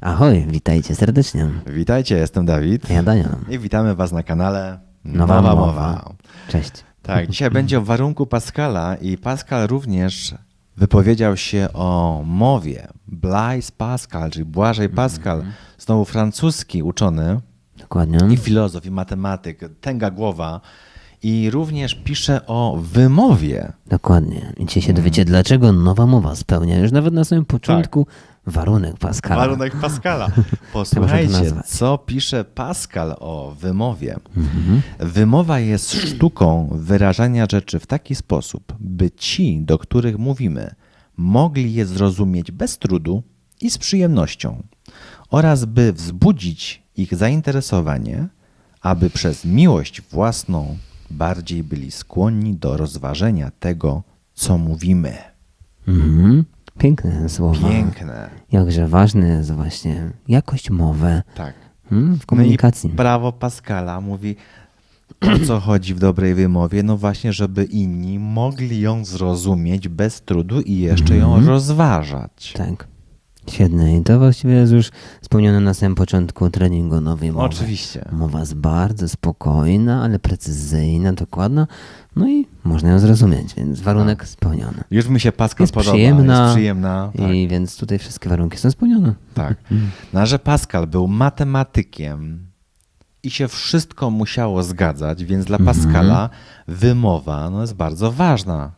Ahoj, witajcie serdecznie. Witajcie, jestem Dawid Ja Daniel. i witamy Was na kanale Nowa Mowa. Cześć. Tak, dzisiaj będzie o warunku Pascala i Pascal również wypowiedział się o mowie. Blaise Pascal, czyli Błażej Pascal, znowu francuski uczony Dokładnie. i filozof, i matematyk, tęga głowa i również pisze o wymowie. Dokładnie. I dzisiaj się dowiecie, dlaczego nowa mowa spełnia już nawet na samym początku warunek Pascala. Tak. Warunek Pascala. Trzeba to Posłuchajcie, co pisze Pascal o wymowie. Mhm. Wymowa jest sztuką wyrażania rzeczy w taki sposób, by ci, do których mówimy, mogli je zrozumieć bez trudu i z przyjemnością, oraz by wzbudzić ich zainteresowanie, aby przez miłość własną bardziej byli skłonni do rozważenia tego, co mówimy. Mhm. Piękne słowa. Piękne. Jakże ważne jest właśnie jakość mowy Tak. hmm, w komunikacji. No prawo Pascala mówi, o co chodzi w dobrej wymowie? No właśnie, żeby inni mogli ją zrozumieć bez trudu i jeszcze ją rozważać. Tak. Świetne. I to właściwie jest już spełnione na samym początku treningu nowej mowy. Oczywiście. Mowa jest bardzo spokojna, ale precyzyjna, dokładna. No i można ją zrozumieć, więc warunek spełniony. Już mi się Pascal Jest podoba. przyjemna. Jest przyjemna. Tak. I więc tutaj wszystkie warunki są spełnione. tak. No, a że Pascal był matematykiem i się wszystko musiało zgadzać, więc dla Pascala wymowa no, jest bardzo ważna.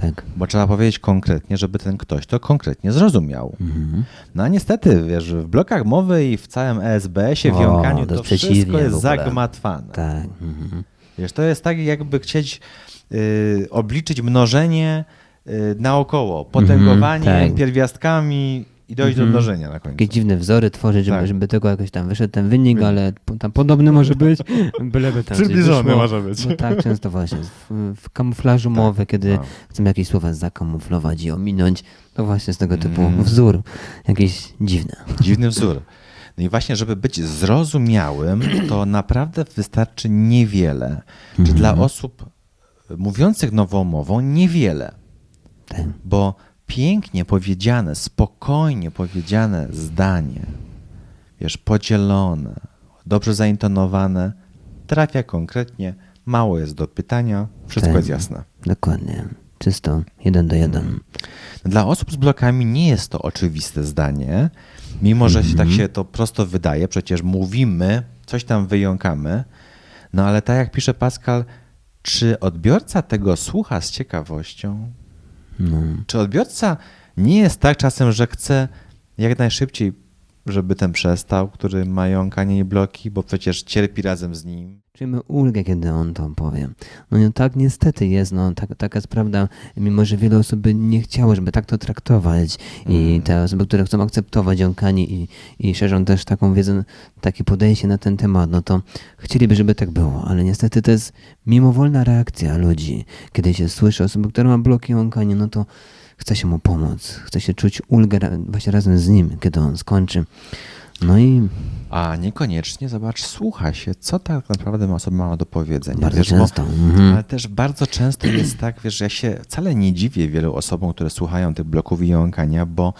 Tak. Bo trzeba powiedzieć konkretnie, żeby ten ktoś to konkretnie zrozumiał. Mhm. No a niestety, wiesz, w blokach mowy i w całym ESBS-ie, w jąkaniu, to to wszystko jest zagmatwane. Tak. Mhm. Wiesz, to jest tak, jakby chcieć y, obliczyć mnożenie y, naokoło, potęgowanie Mhm, tak. pierwiastkami i dojść do mnożenia na końcu. Jakieś dziwne wzory tworzyć, żeby, Tak. żeby tego jakoś tam wyszedł ten wynik, ale tam podobny może być, byleby tam Przybliżony może być. No tak, często właśnie w, w kamuflażu mowy, kiedy no. chcemy jakieś słowa zakamuflować i ominąć, to właśnie z tego typu Mm. wzór jakieś dziwne. Dziwny wzór. No i właśnie, żeby być zrozumiałym, to naprawdę wystarczy niewiele. Czy Mhm. dla osób mówiących nową mową niewiele. Tak. Bo pięknie powiedziane, spokojnie powiedziane zdanie, wiesz, podzielone, dobrze zaintonowane, trafia konkretnie, mało jest do pytania, wszystko Tak. jest jasne. Dokładnie. Czysto, jeden do jeden. Dla osób z blokami nie jest to oczywiste zdanie, mimo że tak się to prosto wydaje, przecież mówimy, coś tam wyjąkamy, no ale tak jak pisze Pascal, czy odbiorca tego słucha z ciekawością? No. Czy odbiorca nie jest tak czasem, że chce jak najszybciej, żeby ten przestał, który ma jąkanie i bloki, bo przecież cierpi razem z nim? Czujemy ulgę, kiedy on to powie. No i tak niestety jest, no tak, taka jest prawda, mimo że wiele osób by nie chciało, żeby tak to traktować i te osoby, które chcą akceptować jąkanie i, i szerzą też taką wiedzę, takie podejście na ten temat, no to chcieliby, żeby tak było, ale niestety to jest mimowolna reakcja ludzi, kiedy się słyszy osoby, która ma bloki jąkania, no to chce się mu pomóc, chce się czuć ulgę właśnie razem z nim, kiedy on skończy. No i A niekoniecznie, zobacz, słucha się, co tak naprawdę ma osoba ma do powiedzenia. Bardzo wiesz, często, Bo, mhm. Ale też bardzo często jest tak, wiesz, że ja się wcale nie dziwię wielu osobom, które słuchają tych bloków i jąkania, bo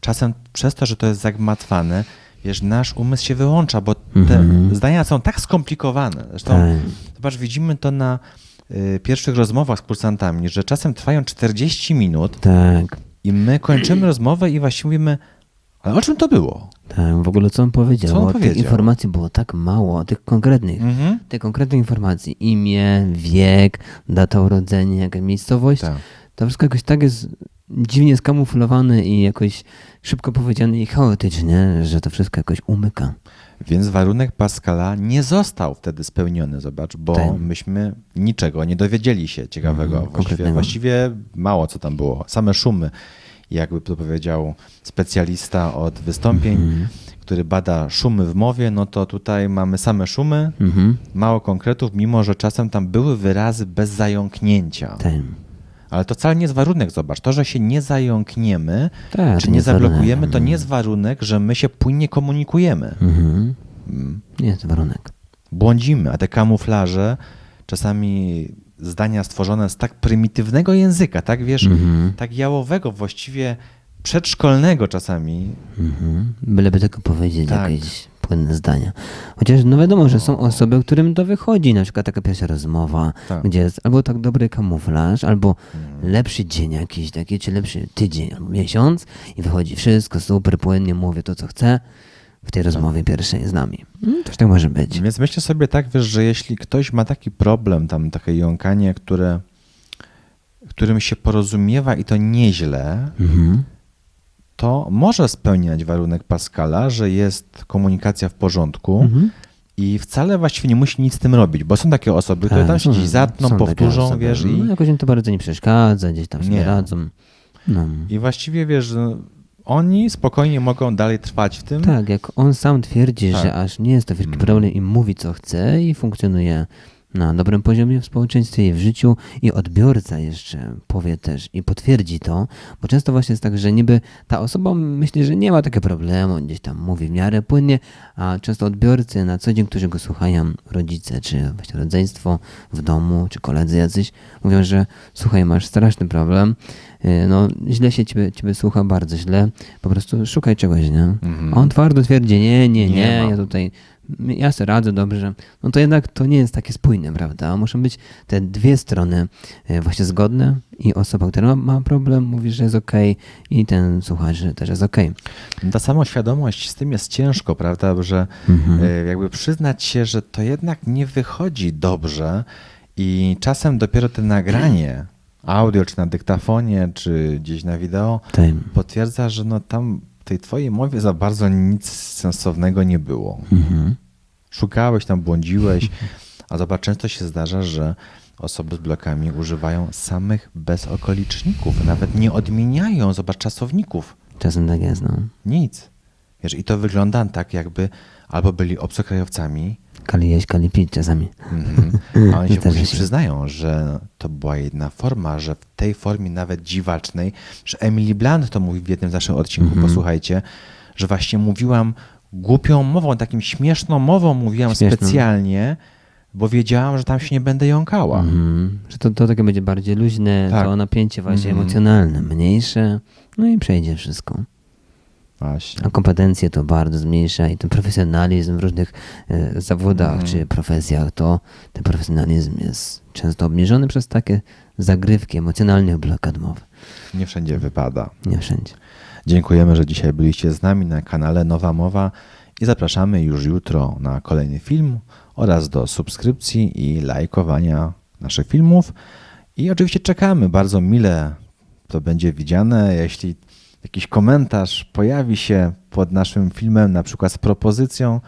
czasem przez to, że to jest zagmatwane, wiesz, nasz umysł się wyłącza, bo te Mhm. zdania są tak skomplikowane. Zresztą, Tak. zobacz, widzimy to na pierwszych rozmowach z kursantami, że czasem trwają 40 minut tak, i my kończymy rozmowę i właśnie mówimy, ale o czym to było? Tak, w ogóle co on powiedział? Co on Bo Tych powiedział? informacji było tak mało, tych konkretnych, Mhm. tych konkretnych informacji. Imię, wiek, data urodzenia, jakaś miejscowość. Tak. To wszystko jakoś tak jest dziwnie skamuflowane i jakoś szybko powiedziane i chaotycznie, że to wszystko jakoś umyka. Więc warunek Pascala nie został wtedy spełniony, zobacz, bo Tak. myśmy niczego nie dowiedzieli się ciekawego. Mhm, właściwie, właściwie mało co tam było. Same szumy, jakby to powiedział specjalista od wystąpień, Mhm. który bada szumy w mowie, no to tutaj mamy same szumy, Mhm. mało konkretów, mimo że czasem tam były wyrazy bez zająknięcia. Tak. Ale to wcale nie jest warunek, zobacz. To, że się nie zająkniemy, Tak, czy nie warunek. zablokujemy, to nie jest warunek, że my się płynnie komunikujemy. Mhm. Mm. Nie jest warunek. błądzimy, a te kamuflaże czasami zdania stworzone z tak prymitywnego języka, tak wiesz, Mhm. tak jałowego właściwie przedszkolnego czasami. Mhm. Byleby tylko powiedzieć Tak. jakieś płynne zdania. Chociaż no wiadomo, że są osoby, którym to wychodzi, na przykład taka pierwsza rozmowa, Tak. gdzie jest albo tak dobry kamuflaż, albo lepszy dzień jakiś taki, czy lepszy tydzień albo miesiąc i wychodzi wszystko super płynnie, mówię to, co chcę w tej rozmowie pierwszej z nami. Mm, Też tak może być. Więc myślę sobie tak, wiesz, że jeśli ktoś ma taki problem, tam takie jąkanie, które, którym się porozumiewa i to nieźle, Mhm. To może spełniać warunek Pascala, że jest komunikacja w porządku Mhm. i wcale właściwie nie musi nic z tym robić, bo są takie osoby, które Tak, tam się gdzieś są takie powtórzą, osoby. wiesz, i, No, jakoś im to bardzo nie przeszkadza, gdzieś tam sobie Nie. radzą. No. i właściwie, wiesz, oni spokojnie mogą dalej trwać w tym. Tak, jak on sam twierdzi, Tak. że aż nie jest to wielki problem i mówi co chce i funkcjonuje na dobrym poziomie w społeczeństwie i w życiu i odbiorca jeszcze powie też i potwierdzi to, bo często właśnie jest tak, że niby ta osoba myśli, że nie ma takiego problemu, gdzieś tam mówi w miarę płynnie, a często odbiorcy na co dzień, którzy go słuchają, rodzice czy właśnie rodzeństwo w domu, czy koledzy jacyś, mówią, że słuchaj, masz straszny problem, yy, no źle się ciebie, ciebie słucha, bardzo źle, po prostu szukaj czegoś, nie? Mhm. A on twardo twierdzi, nie, nie, Nie nie, ja tutaj, ja sobie radzę dobrze. No to jednak to nie jest takie spójne, prawda? Muszą być te dwie strony e, właśnie zgodne i osoba, która ma, problem, mówi, że jest okej i ten słuchacz, że też jest okej. Ta samoświadomość z tym jest ciężko, prawda, że Mhm. e, jakby przyznać się, że to jednak nie wychodzi dobrze i czasem dopiero to nagranie audio, czy na dyktafonie, czy gdzieś na wideo potwierdza, że no tam w tej twojej mowie za bardzo nic sensownego nie było. Mhm. Szukałeś tam, błądziłeś, a zobacz, często się zdarza, że osoby z blokami używają samych bezokoliczników, nawet nie odmieniają, zobacz, czasowników. Czasem tak jest, no. Nic. Wiesz, i to wygląda tak, jakby albo byli obcokrajowcami, Kali jeść, kali pić czasami. mhm, a oni się później się. przyznają, że to była jedna forma, że w tej formie nawet dziwacznej, że Emily Blunt to mówi w jednym z naszych odcinków, Mhm. posłuchajcie, że właśnie mówiłam głupią mową, takim śmieszną mową mówiłam Śmieszną. specjalnie, bo wiedziałam, że tam się nie będę jąkała. Mhm. Że to, to takie będzie bardziej luźne, Tak. to napięcie właśnie Mhm. emocjonalne, mniejsze, no i przejdzie wszystko. Właśnie. A kompetencje to bardzo zmniejsza i ten profesjonalizm w różnych e, zawodach Mhm. czy profesjach, to ten profesjonalizm jest często obniżony przez takie zagrywki emocjonalnych blokad mowy. Nie wszędzie wypada. Nie wszędzie. Dziękujemy, że dzisiaj byliście z nami na kanale Nowa Mowa i zapraszamy już jutro na kolejny film oraz do subskrypcji i lajkowania naszych filmów. I oczywiście czekamy bardzo mile to będzie widziane. Jeśli jakiś komentarz pojawi się pod naszym filmem, na przykład z propozycją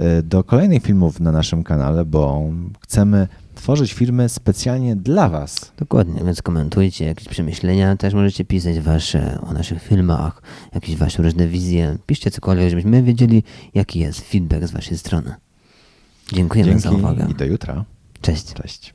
y, do kolejnych filmów na naszym kanale, bo chcemy tworzyć filmy specjalnie dla Was. Dokładnie, więc komentujcie jakieś przemyślenia, też możecie pisać wasze o naszych filmach, jakieś wasze różne wizje. Piszcie cokolwiek, żebyśmy wiedzieli, jaki jest feedback z waszej strony. Dziękujemy za Dzięki uwagę. i do jutra. Cześć. Cześć.